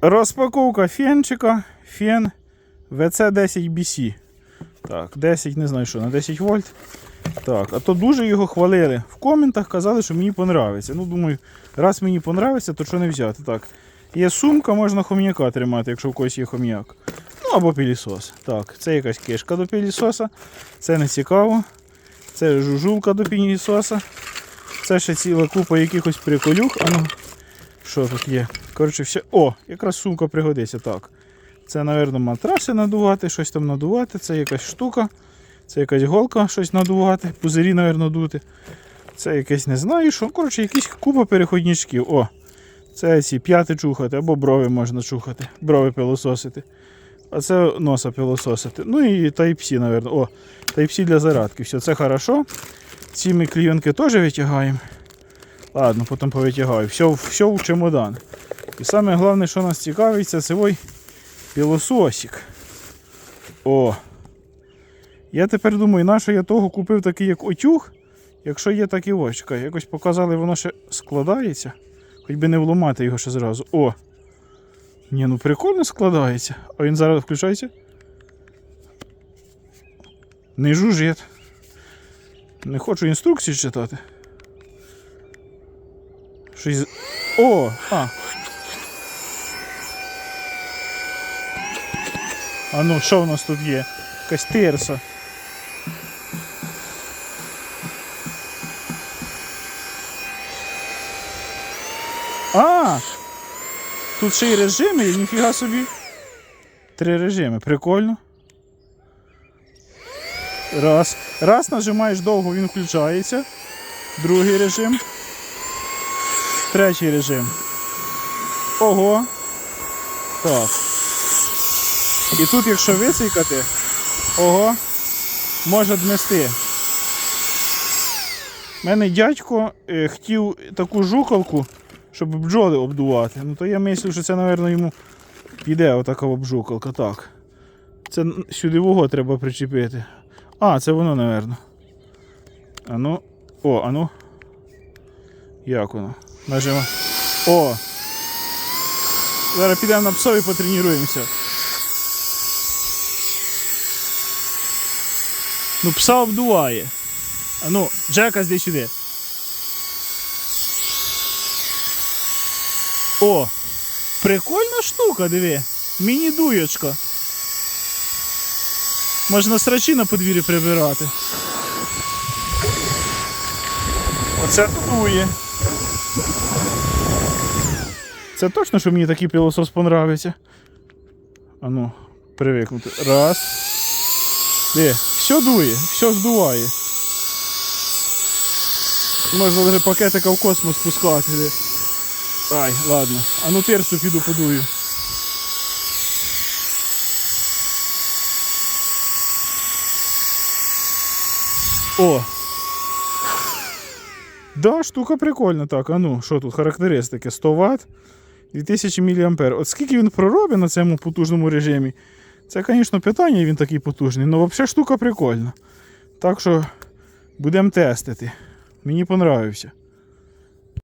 Розпаковка фенчика. Фен VC10BC. Так, 10, не знаю що, на 10 вольт. Так, а то дуже його хвалили. В коментах казали, що мені понравиться. Ну, думаю, раз мені понравиться, то що не взяти. Так. Є сумка, можна хом'яка тримати, якщо в когось є хом'як. Ну або пілісос. Так, це якась кишка до пілісоса. Це не цікаво. Це жужулка до пілісоса. Це ще ціла купа якихось приколюх. А ну, що тут є? Коротше, все. О, якраз сумка пригодиться. Так. Це, мабуть, матраси надувати, щось там надувати. Це якась штука. Це якась голка, щось надувати, пузирі, мабуть, дути. Це якесь не знаю що. Коротше, якісь купа переходничків. О, це ці п'яти чухати або брови можна чухати, брови пилососити. А це носа пилососити. Ну і Type-C, мабуть. О, Type-C для зарядки. Все, це хорошо. Ці ми клійонки теж витягаємо. Ладно, потім повитягаю. Все, все в чемодан. І саме головне, що нас цікавить, це цей пилососик. О! Я тепер думаю, на що я того купив такий як утюг, якщо є такі очка. Якось показали, воно ще складається. Хоч би не вламати його ще зразу. О! Ні, ну прикольно складається. А він зараз включається? Не жужжить. Не хочу інструкції читати. Щось. О! А! А ну, що в нас тут є? Якась терса. А! Тут ще й режими, є, ніфіга собі. Три режими, прикольно. Раз. Раз нажимаєш довго, він включається. Другий режим. Третій режим. Ого. Так. І тут, якщо висікати, ого, може дмести. У мене дядько е, хотів таку жукалку, щоб бджоли обдувати. Ну то я мислю, що це, мабуть, йому піде отака обжукалка. Так. Це сюди вого треба причепити. А, це воно, мабуть. А ну. О, а ну. Як воно? Нажимо. О! Зараз підемо на псові потренуємося. Ну, пса обдуває. А ну, Джека здесь сюди. О! Прикольна штука, диви. Міні-дуєчка. Можна срачі на подвір'ї прибирати. Оце дує. Це точно, що мені такий пилосос понравиться. А ну, привикнути. Раз. Де? Все дує, все здуває. Можна навіть пакетика в космос пускати. Ай, ладно. А ну терсу піду подую. О! Да, штука прикольна. Так, а ну, що тут? Характеристики? 100 Вт, 2000 мА. От скільки він проробить на цьому потужному режимі? Це, звісно, питання, він такий потужний, але взагалі штука прикольна. Так що будемо тестити. Мені понравився.